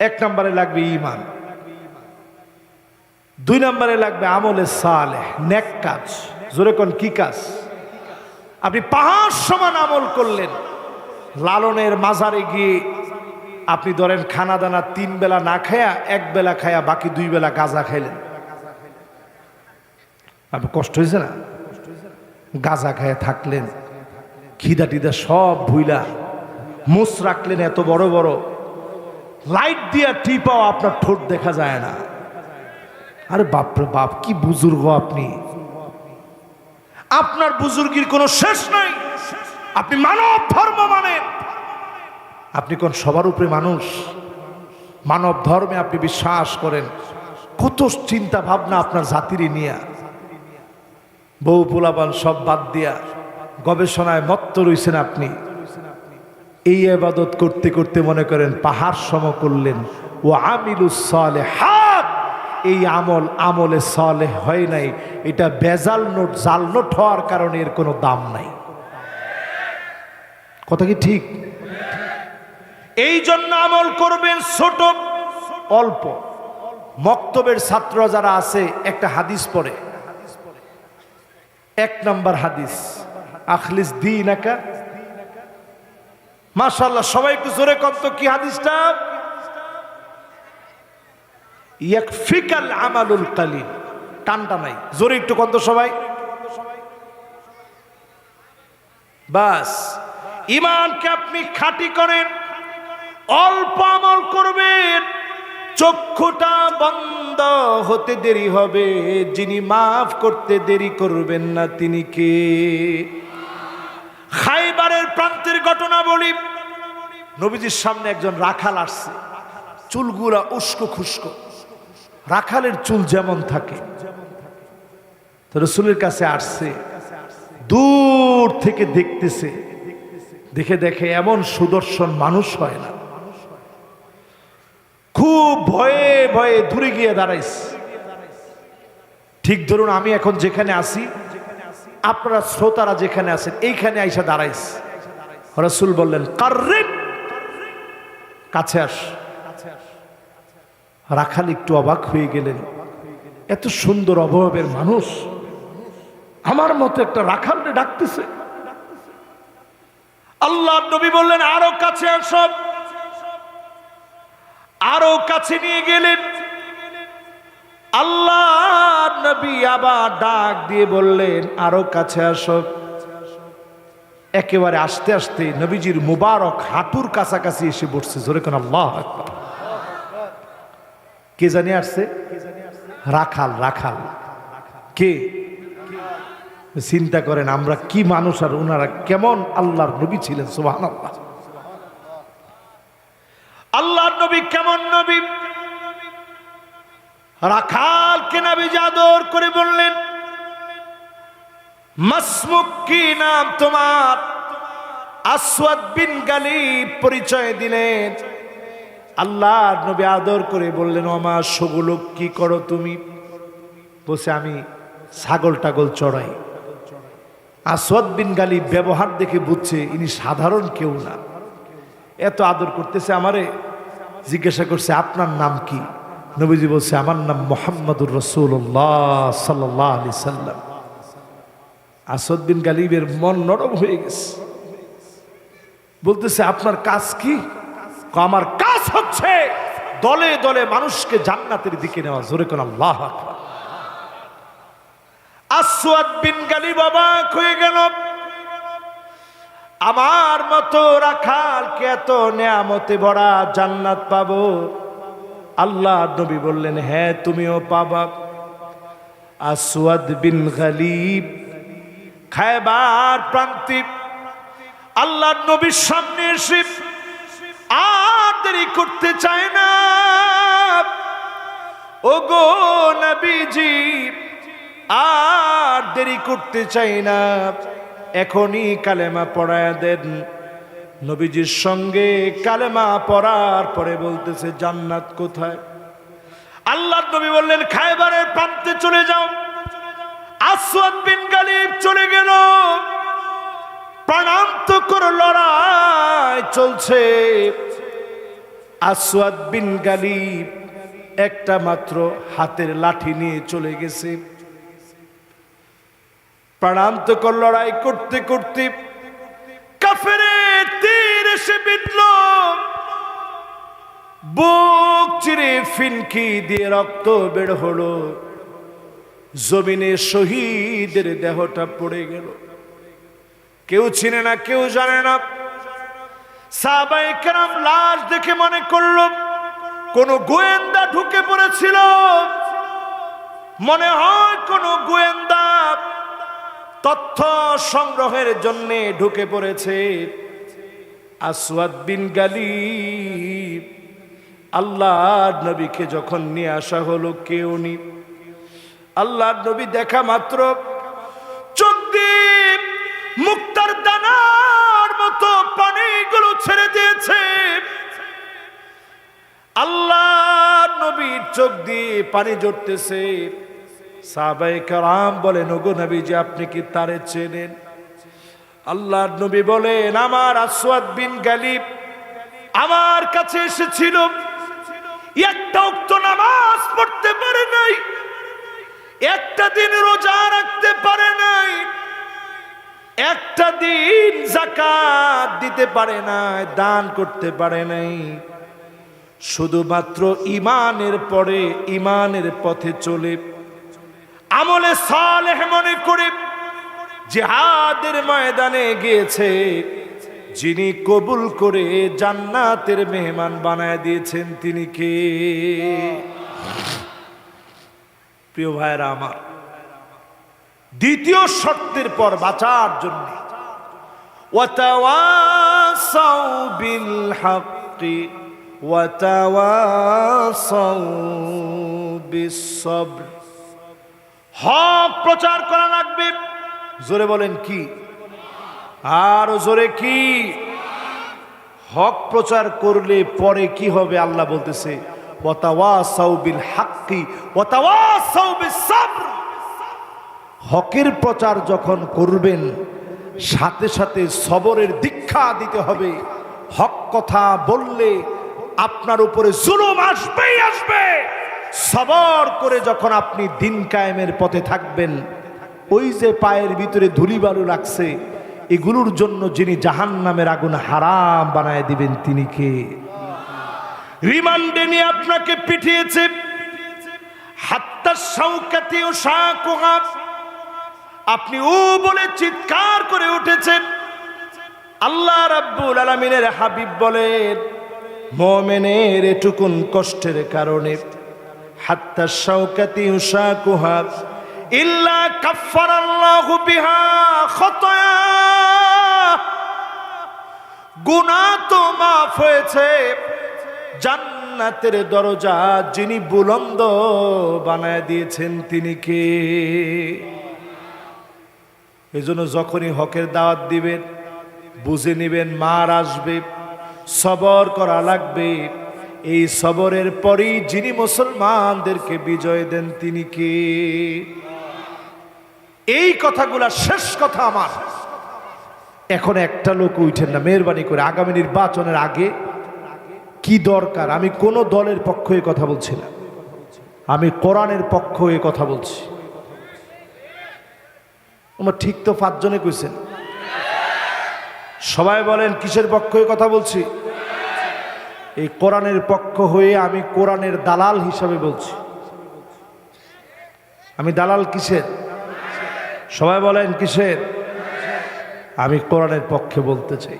এক নম্বরে লাগবে ইমান দুই নম্বরে লাগবে আমলে সালে নেক কাজ। জোরে কোন, কি কাজ? আপনি পাহাড় সমান আমল করলেন, লালনের মাজারে গিয়ে আপনি ধরেন খানা দানা তিন বেলা না খায়া, এক বেলা খায়া বাকি দুই বেলা গাঁজা খাইলেন। আপনি কষ্ট হয়েছে না? গাঁজা খায়া থাকলেন, খিদা টিদা সব ভুইলা। মুস রাখলেন এত বড় বড়। লাইট দিয়া টিপাও আপনার ঠোঁট দেখা যায় না। আরে বাপরে বাপ, কি বুজুর্গ আপনি। আপনার বুজুর্গির কোনো শেষ নাই। আপনি মানব ধর্ম মানেন। আপনি কোন সবার উপরে মানুষ? মানব ধর্মে আপনি বিশ্বাস করেন। কত চিন্তা ভাবনা আপনার জাতিরই নিয়া। বউ পোলাপান সব বাদ দিয়া গবেষণায় মত্ত রয়েছেন আপনি। এই আবাদত করতে করতে মনে করেন পাহাড় সম করলেন। ও আমিলুসলে হাত এই আমল আমলে সলে হয় নাই। এটা বেজাল নোট, জাল নোট হওয়ার কারণে এর কোনো দাম নাই। কথা কি ঠিক? এই জন্য আমল করবেন ছোট, অল্প। মক্তবের ছাত্র যারা আছে, একটা হাদিস পড়ে। এক নম্বর হাদিস, আখলিস দিন একা মাশাল্লাহ সবাই একটু জোরে কত কি হাদিসটা? ইয়াকফিকাল আমালুল কালিল টানটা নাই, জোরে একটু কত সবাই। বাস, ইমানকে আপনি খাঁটি করেন, অল্প আমল করবেন, চক্ষুটা বন্ধ হতে দেরি হবে, যিনি মাফ করতে দেরি করবেন না তিনি কে? খাইবারের প্রান্তের ঘটনা বলি। নবীজির সামনে একজন রাখাল আসছে। চুলগুলা উস্কো খুস্কো। রাখালের চুল যেমন থাকে। রসুলের কাছে আসছে। দূর থেকে দেখতেছে। দেখে দেখে এমন সুদর্শন মানুষ হয় না। খুব ভয়ে ভয়ে দূরে গিয়ে দাঁড়াইছে। ঠিক ধরুন আমি এখন যেখানে আসি আপনারা শ্রোতারা যেখানে আছেন, এইখানে আইসা দাঁড়াইছে রসুল বললেন, কার্রেব, কাছে আস। রাখাল একটু অবাক হয়ে গেলেন, এত সুন্দর অভাবের মানুষ, আমার মতো একটা রাখালকে ডাকতেছে। আল্লাহ নবী বললেন, আরও কাছে আসব আরও কাছে নিয়ে গেলেন। আল্লাহ নবী আবার ডাক দিয়ে বললেন, আরও কাছে আসব একেবারে আস্তে আস্তে নবীজির মুবারক হাঁটুর কাছাকাছি এসে বসছে, জোরে কোন আল্লাহ কে জানি আসছে? রাখাল রাখাল। কে? চিন্তা করেন, আমরা কি মানুষ আর ওনারা কেমন আল্লাহর নবী ছিলেন সুবাহ আল্লাহ আল্লাহর নবী কেমন নবী? রাখাল কে নবী জাদর করে বললেন, মাসমুক কি নাম তোমার? আসওয়াদ বিন গালিব পরিচয় দিলেন। আল্লাহর নবী আদর করে বললেন আমার সগুলো কি করো তুমি? বসে আমি ছাগল টাগল চড়াই। আসওয়াদ বিন গালিব ব্যবহার দেখে বুঝছে, ইনি সাধারণ কেউ না। এত আদর করতেছে আমারে, জিজ্ঞাসা করছে, আপনার নাম কি? নবীজি বলছে, আমার নাম মোহাম্মদুর রসুল্লাহ সাল্লাহ সাল্লাম। আসদ বিন গালিবের মন নরম হয়ে গেছে। বলতেছে, আপনার কাজ কি? আমার কাজ হচ্ছে দলে দলে মানুষকে জান্নাতের দিকে নেওয়া। জোরে কোন আল্লাহ। আসওয়াদ বিন গালিব অবাক হয়ে গেল। আমার মতো রাখালকে এত নেয়ামতে ভরা জান্নাত পাবো। আল্লাহ নবী বললেন হ্যাঁ তুমিও পাবা। আসওয়াদ বিন গালিব, খায়বার প্রান্তে আল্লাহ নবীর সামনে এসে, আর দেরি করতে চায় না। ও গো নবীজি, আর দেরি করতে চাই না। এখনই কালেমা পড়ায় দেন। নবীজির সঙ্গে কালেমা পড়ার পরে বলতেছে, জান্নাত কোথায়? আল্লাহ নবী বললেন, খায়বারের প্রান্তে চলে যাও। আসওয়াদ বিন গালিব চলে গেল। প্রাণান্তকর লড়াই চলছে। আসওয়াদ বিন গালিব একটা মাত্র হাতের লাঠি নিয়ে চলে গেছে। প্রাণান্তকর লড়াই করতে করতে কাফেরের তীর এসে বিঁধল। বুক চিরে ফিনকি দিয়ে রক্ত বের হলো। জমিনে শহীদের দেহটা পড়ে গেল। কেউ চিনে না, কেউ জানে না। সাহাবাই কেরাম লাশ দেখে মনে করল, কোন গোয়েন্দা ঢুকে পড়েছিল। মনে হয় কোন গোয়েন্দা তথ্য সংগ্রহের জন্য ঢুকে পড়েছে। আসওয়াদ বিন গালিব। আল্লাহ নবীকে যখন নিয়ে আসা হলো কেউ নি। আল্লাহ নবী দেখা মাত্র চোখ দিয়ে মুক্তার দানার মতো পানিগুলো ছেড়ে দিয়েছে। আল্লাহ নবীর চোখ দিয়ে পানি জড়তেছে। সাহাবাই কারাম বলেন, ওগো নবী যে আপনি কি তারে চেনেন? আল্লাহ নবী বলেন, আমার আসওয়াদ বিন গালিব আমার কাছে এসেছিল। একটা উক্ত নামাজ পড়তে পারে নাই, একটা দিন রোজা রাখতে পারে নাই, একটা দিন জাকাত দিতে পারে নাই, দান করতে পারে নাই। শুধুমাত্র ইমানের পরে ইমানের পথে চলে, আমলে সালেহ মনে করে জিহাদের ময়দানে গিয়েছে, যিনি কবুল করে জান্নাতের মেহমান বানায় দিয়েছেন, তিনি কে? প্রিয় ভাইরা আমার, দ্বিতীয় শর্তের পর বাঁচার জন্য হক প্রচার করা জোরে বলেন কি? আর জোরে কি? হক প্রচার করলে পরে কি হবে আল্লাহ বলতেছে হকের প্রচার যখন করবেন, সাথে সাথে সবরের দীক্ষা দিতে হবে। হক কথা বললে আপনার উপরে জুলুম আসবেই আসবে। সবর করে যখন আপনি দিন কায়েমের পথে থাকবেন ওই যে পায়ের ভিতরে ধুলি বালু লাগছে, এগুলোর জন্য যিনি জাহান নামের আগুন হারাম বানায় দিবেন, তিনি কে? রিমান্ডে নিয়ে আপনাকে পিঠিয়েছে আপনি ও বলে চিৎকার করে উঠেছেন। আল্লাহ রাব্বুল আলামিনের হাবিব বলেন, মোমেনের এটুকুন কষ্টের কারণে হাত্তা শাওকাতি উশাকুহা ইল্লা কাফফারাল্লাহু বিহা খতয়া। গুনাহ তো মাফ হয়েছে। জান্নাতের দরজা যিনি বুলন্দ বানায় দিয়েছেন তিনি কে? এই জন্য যখনই হকের দাওয়াত দিবেন, বুঝে নিবেন, মার আসবে, সবর করা লাগবে। এই সবরের পরেই যিনি মুসলমানদেরকে বিজয় দেন তিনি কে? এই কথাগুলা শেষ কথা আমার। এখন একটা লোক উঠেন না, মেহরবানি করে। আগামী নির্বাচনের আগে কি দরকার? আমি কোনো দলের পক্ষ হয়ে কথা বলছি না। আমি কোরআনের পক্ষ হয়ে কথা বলছি। আমার ঠিক তো পাঁচজনে কইছেন। সবাই বলেন, কিসের পক্ষ হয়ে কথা বলছি? এই কোরআনের পক্ষ হয়ে আমি কোরআনের দালাল হিসাবে বলছি। আমি দালাল কিসের? সবাই বলেন কিসের? আমি কোরআনের পক্ষে বলতে চাই।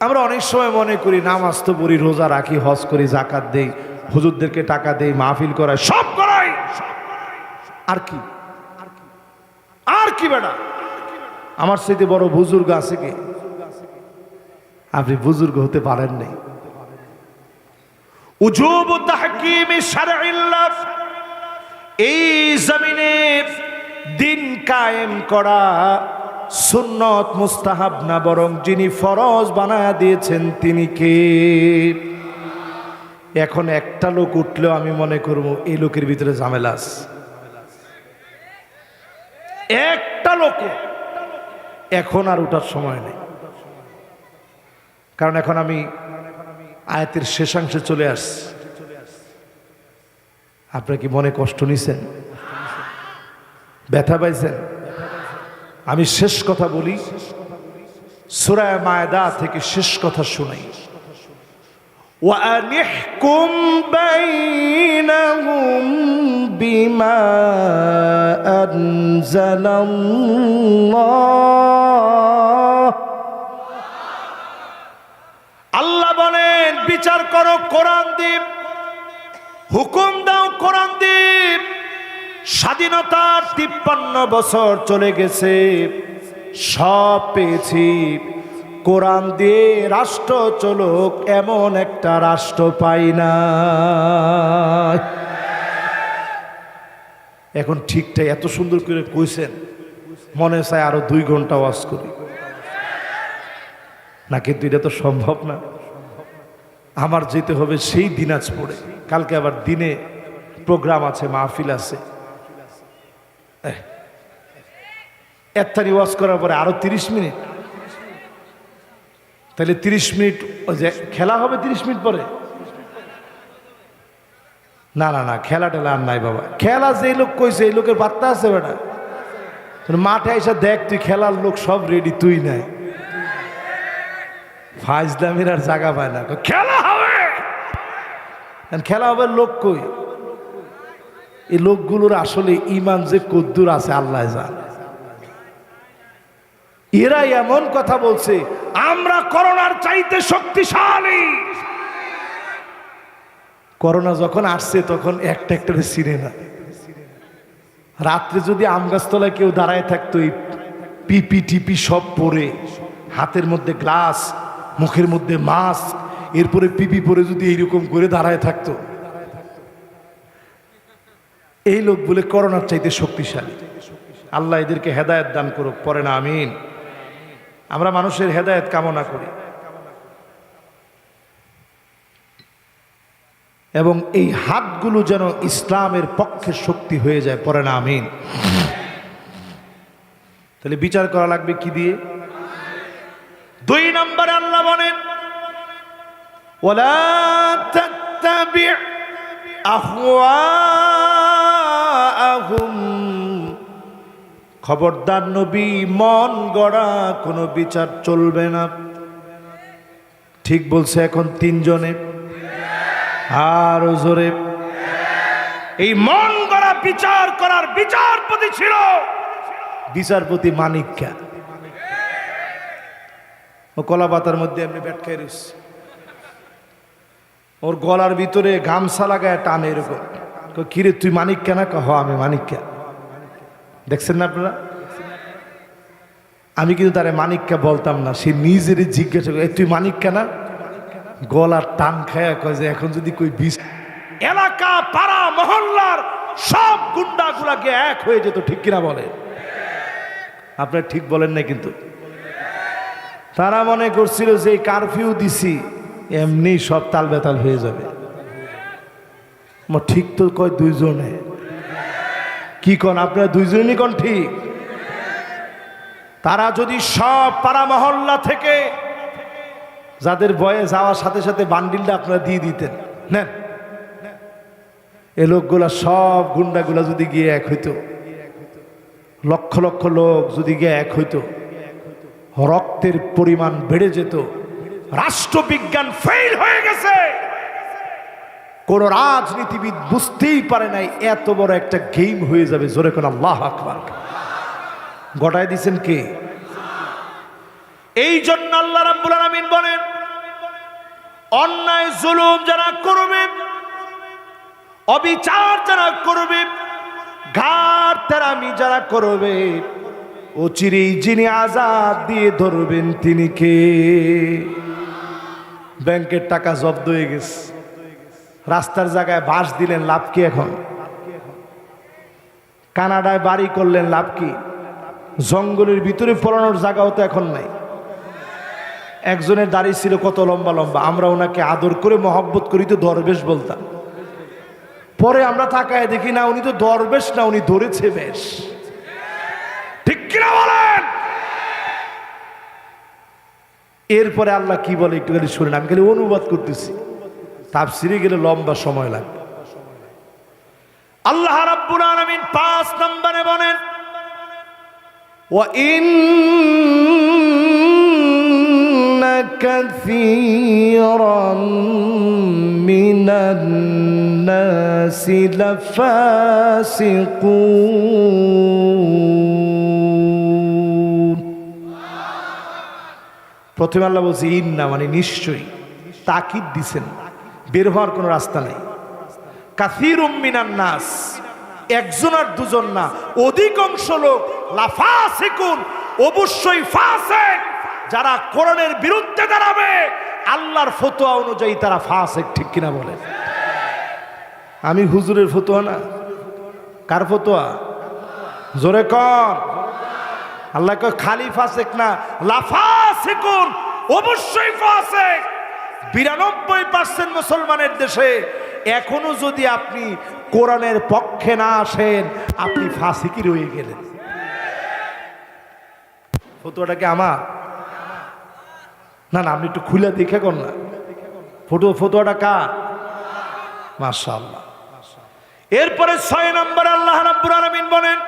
আমরা অনেক সময় মনে করি নামাজ তো পড়ি, রোজা রাখি, হজ করি জাকাত দেই, হুজুরদেরকে টাকা দেই, মাহফিল করাই, সব করাই। আর কি? আর কি বেটা? আমার সাথে বড় বুজুর্গ আছে কি? আপনি বুজুর্গ হতে পারেন নাই। এই জমিনে দিন কায়েম করা সুন্নত মুস্তাহাব না, বরং যিনি ফরজ বানায়া দিয়েছেন তিনি কে? এখন একটা লোক উঠলেও আমি মনে করব, এই লোকের ভিতরে ঝামেলা একটা লোক এখন আর ওঠার সময় নেই। কারণ এখন আমি আয়াতের শেষাংশে চলে আসছে। আপনার কি মনে কষ্ট নিছেন? ব্যথা পাইছেন আমি শেষ কথা বলি সুরায় মায়দা থেকে শেষ কথা শুনাই وأنحكم بينهم بما أنزل الله আল্লাহ বলেন বিচার করো কোরআন দ্বীপ হুকুম দাও কোরআন দ্বীপ স্বাধীনতার তিপ্পান্ন বছর চলে গেছে। সব পেয়েছি। কোরআন দিয়ে রাষ্ট্র চলুক, এমন একটা রাষ্ট্র পাই না। এখন ঠিকঠাক এত সুন্দর করে কইছেন, মনে চায় আরও দুই ঘণ্টা ওয়াজ করি। না কিন্তু এটা তো সম্ভব না? আমার যেতে হবে সেই দিনাজপুরে। কালকে আবার দিনে প্রোগ্রাম আছে, মাহফিল আছে। একটারি ওয়াজ করার পরে আরও তিরিশ মিনিট। তাহলে তিরিশ মিনিট যে খেলা হবে তিরিশ মিনিট পরে? না না না খেলা টেলা আর নাই বাবা। খেলা যে লোক কইছে, এই লোকের বার্তা আছে বেটা। মাঠে এসে দেখ, তুই খেলার লোক সব রেডি তুই নাই। ফাইজলামির আর জায়গা পায় না। খেলা হবে! খেলা হবে লোক কই? এই লোকগুলোর আসলে ইমান যে কদ্দুর আছে, আল্লাহ জান। এরা এমন কথা বলছে, আমরা করোনার চাইতে শক্তিশালী। করোনা যখন আসছে, তখন একটা একটা চিনে না রাত্রে যদি আম গাছতলায় কেউ দাঁড়ায় থাকতো, এই পিপি টিপি সব পরে, হাতের মধ্যে গ্লাস, মুখের মধ্যে মাস্ক, এরপরে পিপি পরে যদি এইরকম করে দাঁড়ায় থাকতো এই লোক বলে করোনার চাইতে শক্তিশালী। আল্লাহ এদেরকে হেদায়ত দান করুক পরে না, আমিন। আমরা মানুষের হেদায়ত কামনা করি। এবং এই হাতগুলো যেন ইসলামের পক্ষে শক্তি হয়ে যায় পরে না, আমিন। তাহলে বিচার করা লাগবে কি দিয়ে? দুই নম্বরে আল্লাহ বলেন ওলা আহওয়া খবরদার নবী, মন গড়া, কোনো বিচার চলবে না। ঠিক বলছে এখন তিনজনে। আর জোরে। এই মন গড়া বিচার করার বিচারপতি ছিল। বিচারপতি মানিক্যা। ও কলা পাতার মধ্যে এমনি ব্যাট খেয়ে রয়েছে ওর গলার ভিতরে গামছা লাগায় টানে এরকম। কিরে, তুই মানিক কেনা হ, আমি মানিক কে দেখছেন না আপনারা? আমি কিন্তু তারে মানিককে বলতাম না, সে নিজেরই জিজ্ঞাসা করে তুই মানিক কেনা? গলার টান খায়া কয় যে, এখন যদি কই বিষ এলাকা, পাড়া, মহল্লার সব গুন্ডাগুলাকে এক হয়ে যেত, ঠিক কিনা বলে? আপনার ঠিক বলেন না কিন্তু। তারা মনে করছিল যে কারফিউ দিছি, এমনি সব তাল বেতাল হয়ে যাবে। ঠিক তো কয় দুইজনে। কি কন আপনারা দুইজনই কন ঠিক? তারা যদি সব পাড়া মহল্লা থেকে যাদের বয়ে যাওয়ার সাথে সাথে বান্ডিলটা আপনারা দিয়ে দিতেন, নেন। এ লোকগুলা সব গুন্ডাগুলা যদি গিয়ে এক হইতো, লক্ষ লক্ষ লোক যদি গিয়ে এক হইতো, রক্তের পরিমাণ বেড়ে যেত, রাষ্ট্রবিজ্ঞান ফেল হয়ে গেছে। কোন রাজনীতিবিদ বুঝতেই পারে নাই, এত বড় একটা গেম হয়ে যাবে, জোরে কোন আল্লাহ আকবার। গটায় দিছেন কে? এই জন্য আল্লাহ রাব্বুল আলামিন বলেন, অন্যায়, জুলুম যারা করবে, অবিচার যারা করবে, ঘাট তেরামি যারা করবে অচিরেই যিনি আজাদ দিয়ে ধরবেন তিনি কে? ব্যাংকের টাকা জব্দ হয়ে গেছে। রাস্তার জায়গায় বাস দিলেন, লাভ কি এখন? কানাডায় বাড়ি করলেন, লাভ কি? জঙ্গলের ভিতরে পড়ানোর জায়গাও তো এখন নাই। একজনের দাড়ি ছিল কত লম্বা লম্বা, আমরা ওনাকে আদর করে মহব্বত করি তো দরবেশ বলতাম। পরে আমরা তাকায় দেখি, না, উনি তো দরবেশ, না, উনি ধরেছে বেশ। ঠিক কিনা বলেন? এরপরে আল্লাহ কি বলে একটু খালি শুনেন, আমি খালি অনুবাদ করতেছি। তাফসিরে গেলে লম্বা সময় লাগবে। আল্লাহ রাব্বুল আলামিন পাঁচ নম্বরে বলেন, ওয়া ইন্না কাসীরান মিনান নাসি লাফাসিকুন। প্রথমে আল্লাহ বলছে, ইন্না মানে নিশ্চয়ই। তাকিদ দিছেন। বের হওয়ার কোনো রাস্তা নেই। কাসির উম্মিনান নাস। একজন আর দুজন না। অধিকাংশ লোক লাফাসিকুন, অবশ্যই ফাসেক। যারা কোরআনের বিরুদ্ধে দাঁড়াবে, আল্লাহর ফতোয়া অনুযায়ী তারা ফাসেক, ঠিক কিনা বলে আমি হুজুরের ফতোয়া না। কার ফতোয়া? জোরে কর আল্লাহ খালি ফাসেক না, লাফাসিকুন, অবশ্যই ফাসেক। বিরানব্বই পার্সেন্ট মুসলমানের দেশে এখনও যদি আপনি কোরআনের পক্ষে না আসেন, আপনি ফাঁসি কি রয়ে গেলেন। ফটোটা কি আমার? না না, আপনি একটু খুলে দেখে কর না। ফটো ফটোয়াটা কার? মার্শাল এরপরে ছয় নম্বর আল্লাহ নব্বুর আলমিন বলেন,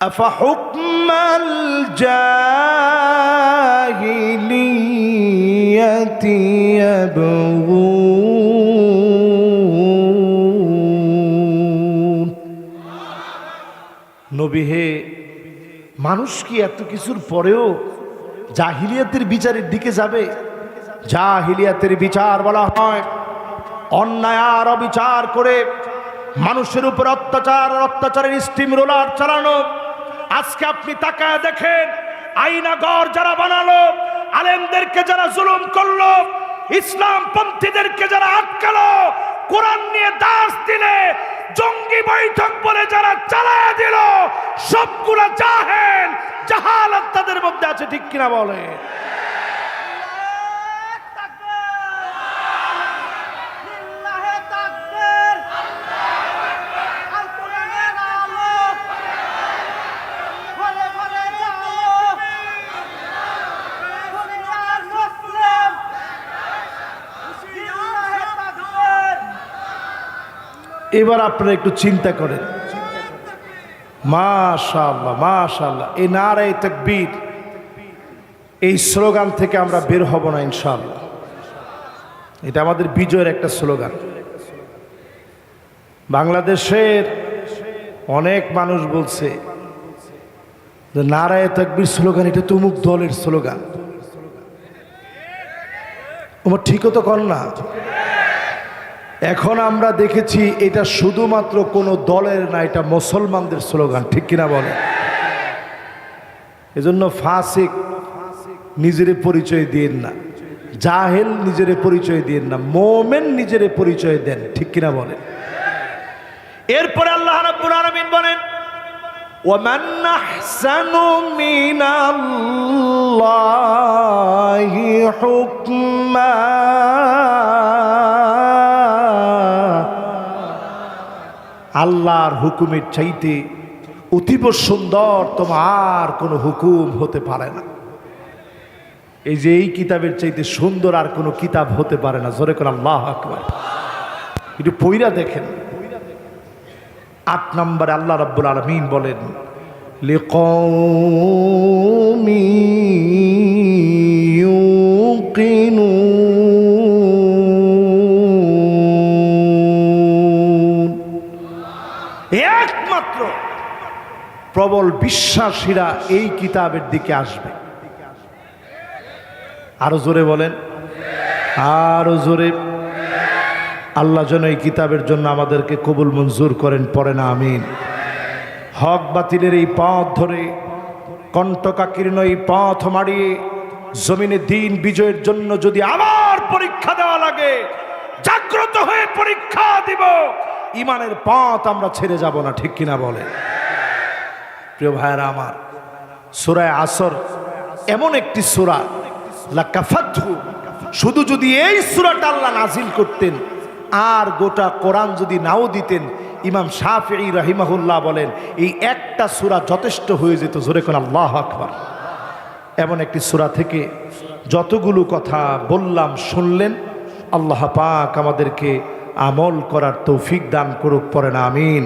আফা হুকমাল জাহিলি? الجاهلية يبغون নবী হে মানুষ কি এত কিছুর পরেও জাহিলিয়াতের বিচারের দিকে যাবে জাহিলিয়াতের বিচার বলা হয় অন্যায় আর অবিচার করে মানুষের উপর অত্যাচার আর অত্যাচারের স্টিম রোলার চালানো আজকে আপনি তাকায় দেখেন আইনাগর যারা বানালো, আলেমদেরকে যারা জুলুম করল ইসলাম পন্থীদেরকে যারা আটকালো, কোরআন নিয়ে দাস দিলে, জঙ্গি বৈঠক বলে যারা চালায় দিল, সবগুলো জাহেল, জাহালাত তাদের মধ্যে আছে ঠিক কিনা বলে এবার আপনারা একটু চিন্তা করেন। মাশাআল্লাহ মাশাআল্লাহ। এই নারায় তাকবীর, এই স্লোগান থেকে আমরা বের হব না ইনশাআল্লাহ। এটা আমাদের বিজয়ের একটা স্লোগান। বাংলাদেশের অনেক মানুষ বলছে যে নারায় তাকবীর স্লোগান, এটা তুমুক দলের স্লোগান। তোমার ঠিকও তো কর না। এখন আমরা দেখেছি এটা শুধুমাত্র কোনো দলের না এটা মুসলমানদের স্লোগান ঠিক কিনা বলে এজন্য ফাসিক নিজের পরিচয় দিয়েন না জাহেল নিজের পরিচয় দিয়েন না মোমেন নিজের পরিচয় দেন ঠিক কিনা বলে এরপরে আল্লাহ রাব্বুল আলামিন বলেন ومن أحسن من الله حكما আল্লাহর হুকুমের চাইতে অতীব সুন্দর তোমার কোনো হুকুম হতে পারে না। এই যে এই কিতাবের চাইতে সুন্দর আর কোনো কিতাব হতে পারে না। জোরে করে আল্লাহ আকবর। একটু পইরা দেখেন। আট নম্বরে আল্লাহ রব্বুল আলমিন বলেন লেকিনু প্রবল বিশ্বাসীরা এই কিতাবের দিকে আসবে। আরও জোরে বলেন। আরও জোরে। আল্লাহ যেন এই কিতাবের জন্য আমাদেরকে কবুল মঞ্জুর করেন পরে না, আমিন। হক বাতিলের এই পথ ধরে কণ্ঠকাকীর্ণ এই পথ মারিয়ে জমিনে দিন বিজয়ের জন্য যদি আবার পরীক্ষা দেওয়া লাগে, জাগ্রত হয়ে পরীক্ষা দিব, ইমানের পথ আমরা ছেড়ে যাব না, ঠিক কিনা বলে প্রিয় ভাইয়েরা আমার, সুরায় আসর এমন একটি সুরা লাকাফাতহু শুধু যদি এই সুরাটা আল্লাহ নাজিল করতেন, আর গোটা কোরআন যদি নাও দিতেন, ইমাম শাফি রাহিমাহুল্লাহ বলেন, এই একটা সুরা যথেষ্ট হয়ে যেত, জোরে কোন আল্লাহ আকবার। এমন একটি সূরা থেকে যতগুলো কথা বললাম, শুনলেন, আল্লাহ পাক আমাদেরকে আমল করার তৌফিক দান করুক পরে না আমিন।